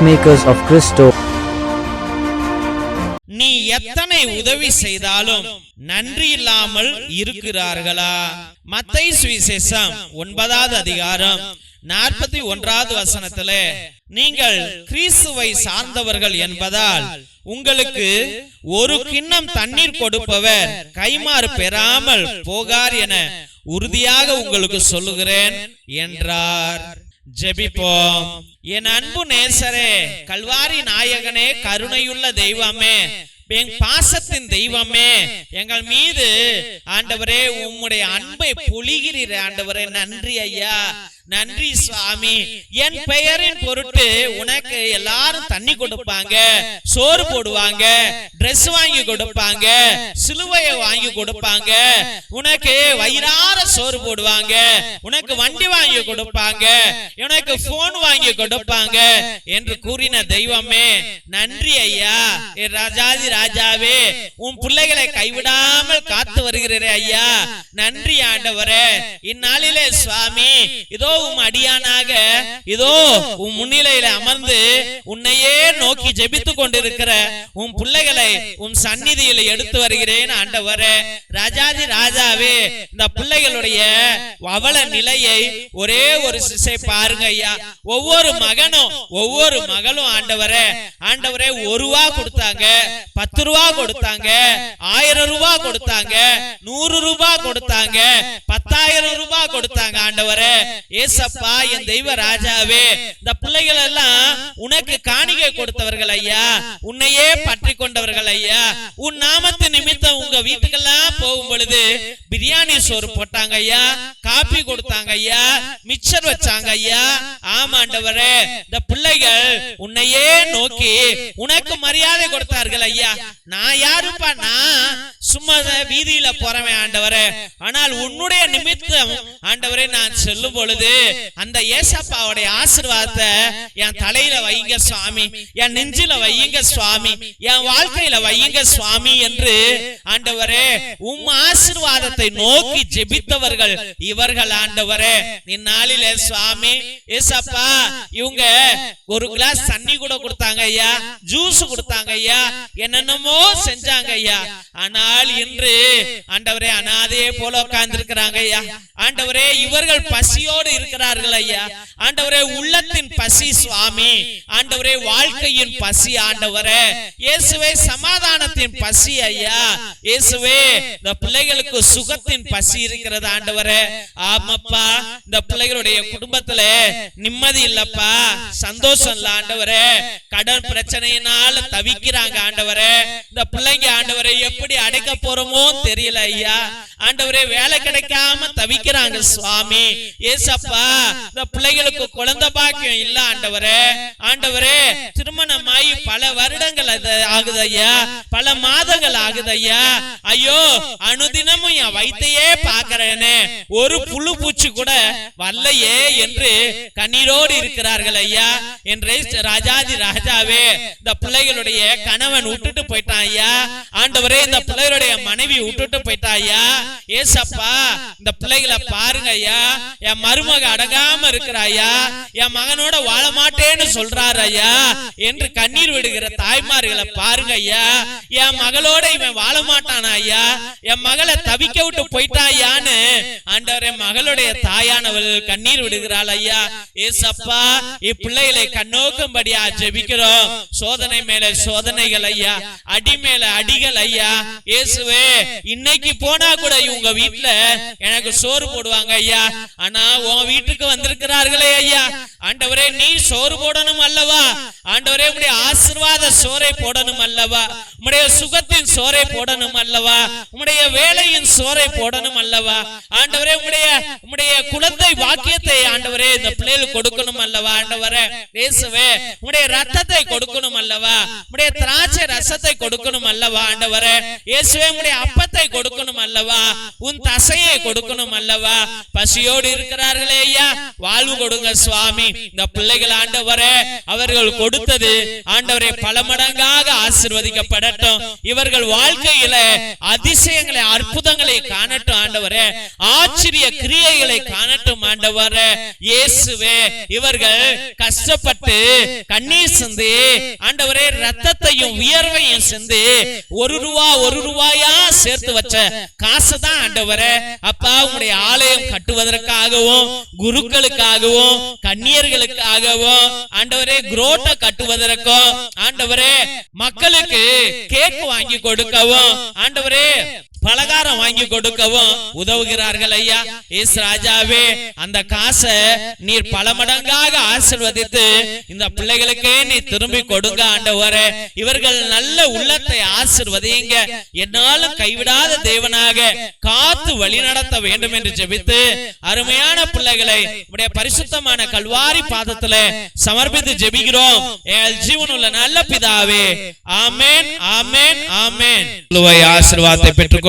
peacemakers of Christo. நீ எத்தனை உதவி செய்தாலும் நன்றி இல்லாமல் இருக்கிறார்களா மத்தை சுவிசேஷம் ஒன்பதாவது அதிகாரம் நாற்பத்தி ஒன்றாவது வசனத்துல நீங்கள் கிறிஸ்துவை சார்ந்தவர்கள் என்பதால் உங்களுக்கு ஒரு கிண்ணம் தண்ணீர் கொடுப்பவர் கைமாறு பெறாமல் போகார் என உறுதியாக உங்களுக்கு சொல்லுகிறேன் என்றார் ஜெபிப்போம். என் அன்பு நேசரே கல்வாரி நாயகனே கருணையுள்ள தெய்வமே என் பாசத்தின் தெய்வமே எங்கள் மீது ஆண்டவரே உம்முடைய அன்பை பொழிகிறீர் ஆண்டவரே நன்றி ஐயா. நன்றி சுவாமி. என் பெயரின் பொருட்டு உனக்கு எல்லாரும் தண்ணி கொடுப்பாங்க சோறு போடுவாங்க ட்ரெஸ் வாங்கி கொடுப்பாங்க சிலுவையை வாங்கி கொடுப்பாங்க உனக்கு வயிறார சோறு போடுவாங்க உனக்கு வண்டி வாங்கி கொடுப்பாங்க உனக்கு போன் வாங்கி கொடுப்பாங்க என்று கூறின தெய்வமே நன்றி ஐயா. ராஜாதி ராஜாவே உன் பிள்ளைகளை கைவிடாமல் காத்து வருகிறீரே ஐயா. நன்றி ஆண்டவரே. இந்நாளிலே சுவாமி இதோ உம் அடியானாக இதோ உன் முன்னிலையில அமர்ந்து உன்னையே நோக்கி ஜெபித்துக் கொண்டிருக்கிற உன் பிள்ளைகளை உன் சந்நிதியில எடுத்து வருகிறேன் ஆண்டவர. ராஜாதி ராஜாவே இந்த பிள்ளைகளுடைய அவல நிலையை ஒரே ஒரு சிசை பாருங்க ஐயா. ஒவ்வொரு மகனும் ஒவ்வொரு மகளும் ஆண்டவர. ஆண்டவரே ஒரு ரூபா கொடுத்தாங்க பத்து ரூபா கொடுத்தாங்க ஆயிரம் ரூபா கொடுத்தாங்க நூறு ரூபா கொடுத்தாங்க பத்தாயிரம் ரூபா கொடுத்தாங்க ஆண்டவரே. ஏசப்பா என் தெய்வ ராஜாவே இந்த பிள்ளைகள் எல்லாம் உனக்கு காணிக்கை கொடுத்தவர்கள் ஐயா. உன்னையே பற்றி கொண்டவர்கள் ஐயா. உன் நாமத்து நிமித்தம் உங்க வீட்டுக்கெல்லாம் போகும் பொழுது பிரியாணி சோறு போட்டாங்க ஐயா. காபி கொடுத்தாங்க ஐயா. மிச்சர் வச்சாங்க ஐயா. ஆமாண்டவரே இந்த பிள்ளைகள் உன்னையே நோக்கி உனக்கு மரியாதை கொடுத்தார்கள் ஐயா. நான் யாருப்பா? நான் சும்மா வீதியில போறவன் ஆண்டவரே. ஆனால் உன்னுடைய நிமித்தம் ஆண்டவரே நான் சொல்லும் பொழுது அந்த ஏசப்பாவுடைய ஆசீர்வாதத்தை என் தலையில வைங்க சுவாமி. என் நெஞ்சில வையுங்க சுவாமி. என் வாழ்க்கையில வையுங்க சுவாமி என்று ஆண்டவரே உம் ஆசிர்வாதத்தை நோக்கி ஜெபித்தவர்கள் இவர்கள் ஆண்டவரே. இந்நாளில சுவாமி ஏசப்பா இவங்க ஒரு கிளாஸ் தண்ணி கூட கொடுத்தாங்க ஐயா ஜூஸ் கொடுத்தாங்க ஐயா என்னென்னமோ செஞ்சாங்க ஐயா. ஆனால் இன்று ஆண்டவரே அனாதையே போல உட்கார்ந்து இருக்கிறாங்க ஐயா. ஆண்டவரே இவர்கள் பசியோடு இருக்கிறார்கள் ஐயா. ஆண்டவரே உள்ளத்தின் பசி சுவாமி. ஆண்டவரே வாழ்க்கையின் பசி ஆண்டவரே. இயேசுவே சமாதானத்தின் பசி ஐயா. இயேசுவே இந்த பிள்ளைகளுக்கு சுகத்தின் பசி இருக்கிறது ஆண்டவரே. ஆமாப்பா இந்த பிள்ளைகளுடைய குடும்பத்துல நிம்மதி இல்லப்பா. சந்தோஷம் இல்ல ஆண்டவரே. கடன் பிரச்சனையினால தவிக்கிறாங்க ஆண்டவரே. இந்த பிள்ளைங்க ஆண்டவரை எப்படி அடைக்க போறோமோ தெரியல ஐயா. ஆண்டவரே வேலை கிடைக்காம தவிக்கிறாங்க சுவாமி. ஏசப்பா இந்த பிள்ளைகளுக்கு குழந்தை பாக்கியம் இல்ல ஆண்டவரே. ஆண்டவரே திருமணமாயி பல வருடங்கள் ஆகுது ஐயா. பல மாதங்கள் ஆகுது ஐயா. ஐயோ அனுதினமும் என் வயித்தையே பாக்குறேனே ஒரு புழு பூச்சி கூட வரலையே என்று கண்ணீரோடு இருக்கிறார்கள் ஐயா. என்று ராஜாதி ராஜாவே இந்த பிள்ளைகளுடைய கணவன் விட்டுட்டு போயிட்டான் ஐயா. ஆண்டவரே இந்த பிள்ளைகளுடைய மனைவி விட்டுட்டு போயிட்டா ஐயா? ஏசப்பா இந்த பிள்ளைகளை பாருங்க ஐயா. என் மருமக அடங்காம இருக்கிறாயா என் மகனோட வாழ மாட்டேன்னு சொல்றாரு ஐயா. என்று கண்ணீர் விடுகிற தாய்மார்களை பாருங்க ஐயா. என் மகளோட இவன் வாழ மாட்டானா ஐயா? என் மகளை தவிக்க விட்டு போயிட்டாயான்னு ஆண்டவரே மகளுடைய தாயானவள் கண்ணீர் விடுகிறாள் ஐயா. ஏசப்பா இப்பிள்ளைகளை கண்ணோக்கும்படியா ஜெபிக்கிறோம். சோதனை மேல சோதனைகள் ஐயா. அடி மேல அடிகள் ஐயா இயேசுவே இன்னைக்கு போனா கூட இவங்க வீட்டுல எனக்கு சோறு போடுவாங்க ஐயா. ஆனா உன் வீட்டுக்கு வந்திருக்கிறார்களே ஐயா. ஆண்டவரே நீ சோறு போடணும் அல்லவா? ஆண்டவரே உடைய ஆசிர்வாத சோரை போடணும் அல்லவா? உடைய சுகத்தின் சோரை போடணும் அல்லவா? உடைய வேலையின் சோரை போடணும் அல்லவா? ஆண்டவரே உடைய உடைய குழந்தை வாக்கியத்தை ஆண்டவரே இந்த பிள்ளைகளுக்கு கொடுக்கணும் அல்லவா ஆண்டவரே? இயேசுவே உடைய ரத்தத்தை கொடுக்கணும் அல்லவா? உடைய திராட்சை ரசத்தை கொடுக்கணும் அல்லவா ஆண்டவரே இயேசுவே உம்முடைய அப்பத்தை கொடுக்கணும் அல்லவா? உன் தசையை கொடுக்கணும் அல்லவா? பசியோடு இருக்கிறார்களே ஐயா வாழ்வு கொடுங்க சுவாமி. இந்த பிள்ளைகள் ஆண்டவரே அவர்கள் கொடுத்தது ஆண்டவரை பல மடங்காக ஆசிர்வதிக்கப்படட்டும். இவர்கள் வாழ்க்கையில அதிசயங்களை அற்புதங்களை காணட்டும் ஆண்டவரே. ஆச்சரிய கிரியைகளை காணட்டும் ஆண்டவரே. இயேசுவே இவர்கள் கஷ்டப்பட்டு கண்ணீர் சிந்து ஆண்டவரே ரத்தத்தையும் உயர்வையும் சிந்து ஒரு ரூபா ஒரு ரூபாயா சேர்த்து வச்ச காசு தான் ஆண்டவரே. அப்பா உங்களுடைய ஆலயம் கட்டுவதற்காகவும் குருக்களுக்காகவும் கன்னியர்களுக்காகவும் ஆண்டவரே குரோட்டை கட்டுவதற்கும் ஆண்டவரே மக்களுக்கு கேக் வாங்கி கொடுக்கவும் ஆண்டவரே பலகாரம் வாங்கி கொடுக்கவும் உதவுகிறார்கள் ஐயா. இஸ் ராஜாவே அந்த காசை நீர் பல மடங்காக ஆசிர்வதித்து இந்த பிள்ளைகளுக்கே நீ திரும்பி கொடுங்க ஆண்டவரே. இவர்கள் நல்ல உள்ளத்தை ஆசிர்வதிங்க என்னாலும் கைவிடாத தேவனாக காத்து வழி நடத்த வேண்டும் என்று ஜெபித்து அருமையான பிள்ளைகளை உடைய பரிசுத்தமான கல்வாரி பாதத்துல சமர்ப்பித்து ஜெபிக்கிறோம். ஜீவன் உள்ள நல்ல பிதாவே. ஆமேன் ஆமேன் ஆமேன். சிலுவை பெற்றுக்கொள்ள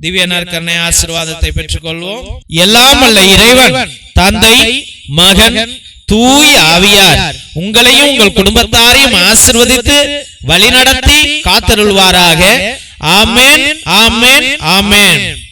திவ்ய நற்கரணை ஆசீர்வாதத்தை பெற்றுக்கொள்வோம். எல்லாம் அல்ல இறைவன் தந்தை மகன் தூய ஆவியார். உங்களையும் உங்கள் குடும்பத்தாரையும் ஆசிர்வதித்து வழிநடத்தி காத்தருள்வாராக. ஆமென் ஆமென். ஆமென்.